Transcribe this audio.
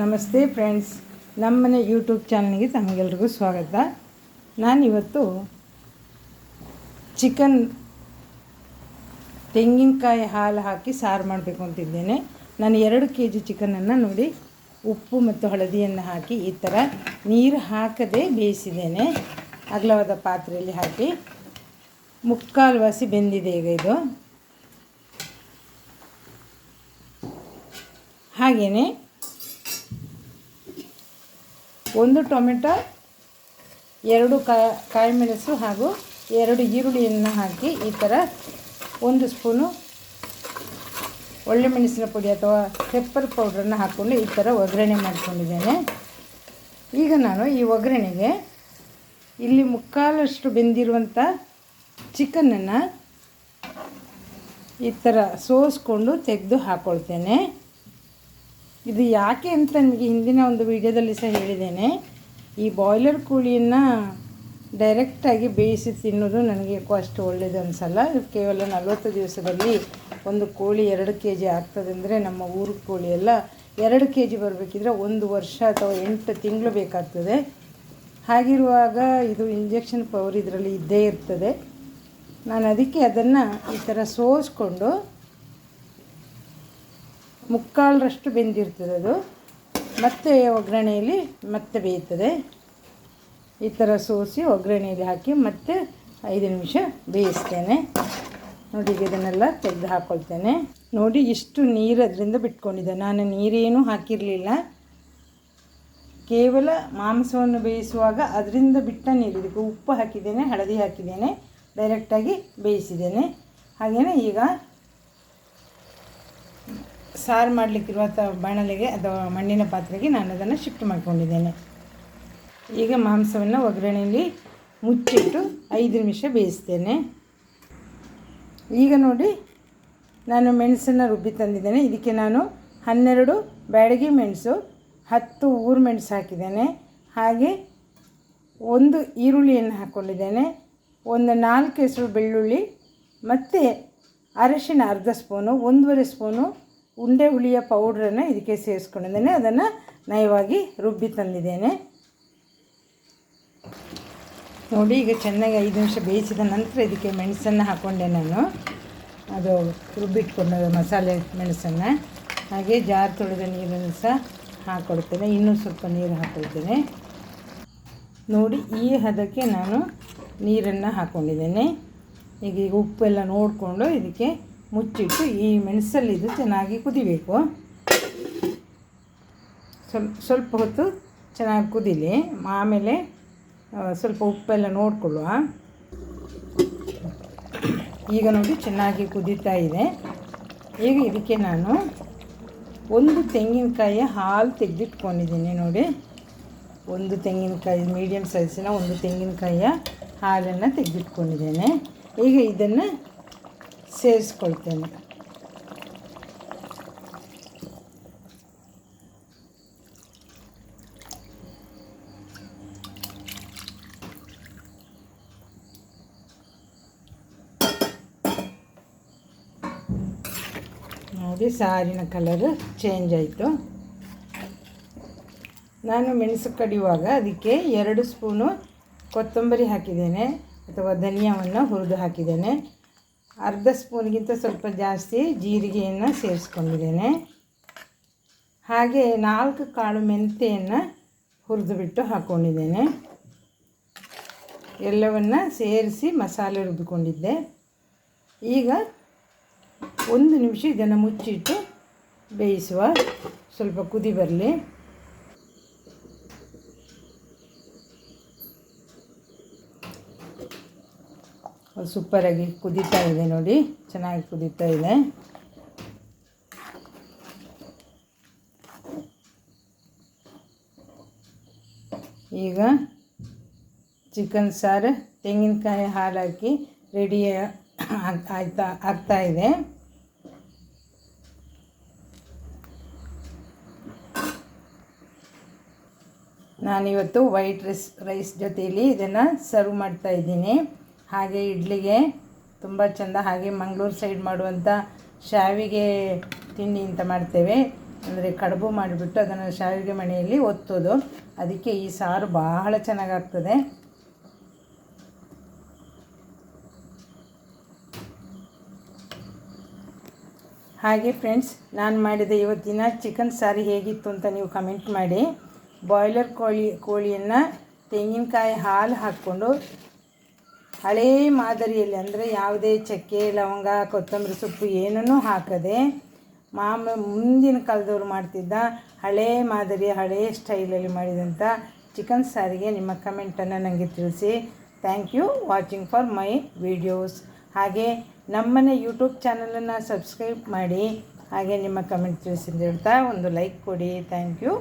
ನಮಸ್ತೆ ಫ್ರೆಂಡ್ಸ್ ನಮ್ಮನೆ ಯೂಟ್ಯೂಬ್ ಚಾನಲ್ಗೆ ತಮಗೆಲ್ರಿಗೂ ಸ್ವಾಗತ. ನಾನಿವತ್ತು ಚಿಕನ್ ತೆಂಗಿನಕಾಯಿ ಹಾಲು ಹಾಕಿ ಸಾರು ಮಾಡಬೇಕು ಅಂತಿದ್ದೇನೆ. ನಾನು ಎರಡು ಕೆ ಜಿ ಚಿಕನನ್ನು ನೋಡಿ, ಉಪ್ಪು ಮತ್ತು ಹಳದಿಯನ್ನು ಹಾಕಿ ಈ ಥರ ನೀರು ಹಾಕದೆ ಬೇಯಿಸಿದ್ದೇನೆ. ಅಗಲವಾದ ಪಾತ್ರೆಯಲ್ಲಿ ಹಾಕಿ ಮುಕ್ಕಾಲು ವಾಸಿ ಬೆಂದಿದೆ ಈಗ ಇದು. ಹಾಗೆಯೇ ಒಂದು ಟೊಮೆಟೊ, ಎರಡು ಕಾಯಿ ಮೆಣಸು ಹಾಗೂ ಎರಡು ಈರುಳ್ಳಿಯನ್ನು ಹಾಕಿ ಈ ಥರ ಒಂದು ಸ್ಪೂನು ಒಳ್ಳೆ ಮೆಣಸಿನ ಪುಡಿ ಅಥವಾ ಪೆಪ್ಪರ್ ಪೌಡ್ರನ್ನು ಹಾಕ್ಕೊಂಡು ಈ ಥರ ಒಗ್ಗರಣೆ ಮಾಡ್ಕೊಂಡಿದ್ದೇನೆ. ಈಗ ನಾನು ಈ ಒಗ್ಗರಣೆಗೆ ಇಲ್ಲಿ ಮುಕ್ಕಾಲಷ್ಟು ಬೆಂದಿರುವಂಥ ಚಿಕನನ್ನು ಈ ಥರ ಸೋಸ್ಕೊಂಡು ತೆಗೆದು ಹಾಕ್ಕೊಳ್ತೇನೆ ಇದು ಯಾಕೆ ಅಂತ ನನಗೆ ಹಿಂದಿನ ಒಂದು ವಿಡಿಯೋದಲ್ಲಿ ಸಹ ಹೇಳಿದ್ದೇನೆ. ಈ ಬಾಯ್ಲರ್ ಕೋಳಿಯನ್ನು ಡೈರೆಕ್ಟಾಗಿ ಬೇಯಿಸಿ ತಿನ್ನೋದು ನನಗೆ ಅಷ್ಟು ಒಳ್ಳೆಯದು ಅನಿಸಲ್ಲ. ಕೇವಲ ನಲವತ್ತು ದಿವಸದಲ್ಲಿ ಒಂದು ಕೋಳಿ ಎರಡು ಕೆ ಜಿ ಆಗ್ತದೆ ನಮ್ಮ ಊರು ಕೋಳಿ ಎಲ್ಲ ಎರಡು ಕೆ ಜಿ ಬರಬೇಕಿದ್ರೆ ಒಂದು ವರ್ಷ ಅಥವಾ ಎಂಟು ತಿಂಗಳು ಬೇಕಾಗ್ತದೆ. ಹಾಗಿರುವಾಗ ಇದು ಇಂಜೆಕ್ಷನ್ ಪವರ್ ಇದರಲ್ಲಿ ಇದ್ದೇ ಇರ್ತದೆ. ನಾನು ಅದಕ್ಕೆ ಅದನ್ನು ಈ ಥರ ಸೋಸ್ಕೊಂಡು ಮುಕ್ಕಾಲರಷ್ಟು ಬೆಂದಿರ್ತದೆ ಅದು. ಮತ್ತೆ ಒಗ್ಗರಣೆಯಲ್ಲಿ ಮತ್ತೆ ಬೇಯ್ತದೆ. ಈ ಥರ ಸೋಸಿ ಒಗ್ಗರಣೆಯಲ್ಲಿ ಹಾಕಿ ಮತ್ತೆ ಐದು ನಿಮಿಷ ಬೇಯಿಸ್ತೇನೆ. ನೋಡಿ ಇದನ್ನೆಲ್ಲ ತೆಗೆದು ಹಾಕ್ಕೊಳ್ತೇನೆ ನೋಡಿ, ಇಷ್ಟು ನೀರು ಅದರಿಂದ ಬಿಟ್ಕೊಂಡಿದ್ದೆ ನಾನು ನೀರೇನು ಹಾಕಿರಲಿಲ್ಲ. ಕೇವಲ ಮಾಂಸವನ್ನು ಬೇಯಿಸುವಾಗ ಅದರಿಂದ ಬಿಟ್ಟ ನೀರು, ಇದಕ್ಕೆ ಉಪ್ಪು ಹಾಕಿದ್ದೇನೆ, ಹಳದಿ ಹಾಕಿದ್ದೇನೆ ಡೈರೆಕ್ಟಾಗಿ ಬೇಯಿಸಿದ್ದೇನೆ. ಹಾಗೆಯೇ ಈಗ ಸಾರು ಮಾಡಲಿಕ್ಕಿರುವ ಬಾಣಲೆಗೆ ಅಥವಾ ಮಣ್ಣಿನ ಪಾತ್ರೆಗೆ ನಾನು ಅದನ್ನು ಶಿಫ್ಟ್ ಮಾಡಿಕೊಂಡಿದ್ದೇನೆ. ಈಗ ಮಾಂಸವನ್ನು ಒಗ್ಗರಣೆಯಲ್ಲಿ ಮುಚ್ಚಿಟ್ಟು ಐದು ನಿಮಿಷ ಬೇಯಿಸ್ತೇನೆ. ಈಗ ನೋಡಿ, ನಾನು ಮೆಣಸನ್ನು ರುಬ್ಬಿ ತಂದಿದ್ದೇನೆ. ಇದಕ್ಕೆ ನಾನು ಹನ್ನೆರಡು ಬ್ಯಾಡಗಿ ಮೆಣಸು, ಹತ್ತು ಊರು ಮೆಣಸು ಹಾಕಿದ್ದೇನೆ. ಹಾಗೆ ಒಂದು ಈರುಳ್ಳಿಯನ್ನು ಹಾಕ್ಕೊಂಡಿದ್ದೇನೆ. ಒಂದು ನಾಲ್ಕು ಹೆಸರು ಬೆಳ್ಳುಳ್ಳಿ, ಮತ್ತು ಅರಶಿನ ಅರ್ಧ ಸ್ಪೂನು, ಒಂದೂವರೆ ಸ್ಪೂನು ಉಂಡೆ ಹುಳಿಯ ಪೌಡ್ರನ್ನು ಇದಕ್ಕೆ ಸೇರಿಸ್ಕೊಂಡಿದ್ದೇನೆ. ಅದನ್ನು ನಯವಾಗಿ ರುಬ್ಬಿ ತಂದಿದ್ದೇನೆ. ನೋಡಿ, ಈಗ ಚೆನ್ನಾಗಿ ಐದು ನಿಮಿಷ ಬೇಯಿಸಿದ ನಂತರ ಇದಕ್ಕೆ ಮೆಣಸನ್ನು ಹಾಕ್ಕೊಂಡೆ ನಾನು. ಅದು ರುಬ್ಬಿಟ್ಕೊಂಡು ಮಸಾಲೆ ಮೆಣಸನ್ನು. ಹಾಗೆ ಜಾರ್ ತೊಳೆದ ನೀರನ್ನು ಸಹ ಹಾಕ್ಕೊಡ್ತೇನೆ ಇನ್ನೂ ಸ್ವಲ್ಪ ನೀರು ಹಾಕ್ಕೊಳ್ತೇನೆ ನೋಡಿ, ಈ ಹದಕ್ಕೆ ನಾನು ನೀರನ್ನು ಹಾಕ್ಕೊಂಡಿದ್ದೇನೆ ಈಗ ಈಗ ಉಪ್ಪೆಲ್ಲ ನೋಡಿಕೊಂಡು ಇದಕ್ಕೆ ಮುಚ್ಚಿಟ್ಟು ಈ ಮೆಣಸಲ್ಲಿ ಇದು ಚೆನ್ನಾಗಿ ಕುದಿಬೇಕು. ಸ್ವಲ್ಪ ಸ್ವಲ್ಪ ಹೊತ್ತು ಚೆನ್ನಾಗಿ ಕುದೀಲಿ. ಆಮೇಲೆ ಸ್ವಲ್ಪ ಉಪ್ಪೆಲ್ಲ ನೋಡಿಕೊಳ್ಳುವ. ಈಗ ನೋಡಿ ಚೆನ್ನಾಗಿ ಕುದೀತಾ ಇದೆ. ಈಗ ಇದಕ್ಕೆ ನಾನು ಒಂದು ತೆಂಗಿನಕಾಯಿಯ ಹಾಲು ತೆಗೆದಿಟ್ಕೊಂಡಿದ್ದೀನಿ ನೋಡಿ. ಒಂದು ತೆಂಗಿನಕಾಯಿ ಮೀಡಿಯಮ್ ಸೈಜಿನ ಒಂದು ತೆಂಗಿನಕಾಯಿಯ ಹಾಲನ್ನು ತೆಗೆದಿಟ್ಕೊಂಡಿದ್ದೇನೆ. ಈಗ ಇದನ್ನು ಸೇರಿಸ್ಕೊಳ್ತೇನೆ. ನೋಡಿ, ಸಾರಿನ ಕಲರ್ ಚೇಂಜ್ ಆಯಿತು. ನಾನು ಮೆಣಸು ಕಡಿಯುವಾಗ ಅದಕ್ಕೆ ಎರಡು ಸ್ಪೂನು ಕೊತ್ತಂಬರಿ ಹಾಕಿದ್ದೇನೆ ಅಥವಾ ಧನಿಯಾವನ್ನು ಹುರಿದು ಹಾಕಿದ್ದೇನೆ. ಅರ್ಧ ಸ್ಪೂನ್ಗಿಂತ ಸ್ವಲ್ಪ ಜಾಸ್ತಿ ಜೀರಿಗೆಯನ್ನು ಸೇರಿಸ್ಕೊಂಡಿದ್ದೇನೆ. ಹಾಗೆ ನಾಲ್ಕು ಕಾಳು ಮೆಂತೆಯನ್ನು ಹುರಿದು ಬಿಟ್ಟು ಹಾಕ್ಕೊಂಡಿದ್ದೇನೆ ಎಲ್ಲವನ್ನು ಸೇರಿಸಿ ಮಸಾಲೆ ರುಬ್ಬಿಕೊಂಡಿದ್ದೆ. ಈಗ ಒಂದು ನಿಮಿಷ ಇದನ್ನು ಮುಚ್ಚಿಟ್ಟು ಬೇಯಿಸುವ ಸ್ವಲ್ಪ ಕುದಿ ಬರಲಿ. ಸೂಪರಾಗಿ ಕುದೀತಾ ಇದೆ ನೋಡಿ. ಚೆನ್ನಾಗಿ ಕುದೀತಾ ಇದೆ. ಈಗ ಚಿಕನ್ ಸಾರು, ತೆಂಗಿನಕಾಯಿ ಹಾಲು ಹಾಕಿ ರೆಡಿ ಆಯ್ತಾ, ಆಗ್ತಾ ಇದೆ. ನಾನಿವತ್ತು ವೈಟ್ ರೈಸ್ ರೈಸ್ ಜೊತೆಯಲ್ಲಿ ಇದನ್ನು ಸರ್ವ್ ಮಾಡ್ತಾ ಇದ್ದೀನಿ. ಹಾಗೆ ಇಡ್ಲಿಗೆ ತುಂಬ ಚೆಂದ ಹಾಗೆ ಮಂಗಳೂರು ಸೈಡ್ ಮಾಡುವಂಥ ಶಾವಿಗೆ ತಿಂಡಿ ಅಂತ ಮಾಡ್ತೇವೆ. ಅಂದರೆ ಕಡುಬು ಮಾಡಿಬಿಟ್ಟು ಅದನ್ನು ಶಾವಿಗೆ ಮಣೆಯಲ್ಲಿ ಒತ್ತೋದು. ಅದಕ್ಕೆ ಈ ಸಾರು ಬಹಳ ಚೆನ್ನಾಗಾಗ್ತದೆ. ಹಾಗೆ ಫ್ರೆಂಡ್ಸ್ ನಾನು ಮಾಡಿದ ಇವತ್ತಿನ ಚಿಕನ್ ಸಾರು ಹೇಗಿತ್ತು ಅಂತ ನೀವು ಕಮೆಂಟ್ ಮಾಡಿ. ಬಾಯ್ಲರ್ ಕೋಳಿ, ಕೋಳಿಯನ್ನು ತೆಂಗಿನಕಾಯಿ ಹಾಲು ಹಾಕ್ಕೊಂಡು ಹಳೇ ಮಾದರಿಯಲ್ಲಿ ಅಂದರೆ ಯಾವುದೇ ಚಕ್ಕೆ, ಲವಂಗ, ಕೊತ್ತಂಬರಿ ಸೊಪ್ಪು ಏನನ್ನೂ ಹಾಕದೆ ಮಾಮ ಮುಂದಿನ ಕಾಲದವ್ರು ಮಾಡ್ತಿದ್ದ ಹಳೇ ಮಾದರಿ ಹಳೇ ಸ್ಟೈಲಲ್ಲಿ ಮಾಡಿದಂಥ ಚಿಕನ್ ಸಾರಿಗೆ ನಿಮ್ಮ ಕಮೆಂಟನ್ನು ನನಗೆ ತಿಳಿಸಿ. Thank you watching for my videos ಹಾಗೆ ನಮ್ಮನೆ ಯೂಟ್ಯೂಬ್ ಚಾನಲನ್ನು ಸಬ್ಸ್ಕ್ರೈಬ್ ಮಾಡಿ. ಹಾಗೆ ನಿಮ್ಮ ಕಮೆಂಟ್ ತಿಳಿಸಿ ಅಂತ ಹೇಳ್ತಾ ಒಂದು ಲೈಕ್ ಕೊಡಿ. Thank you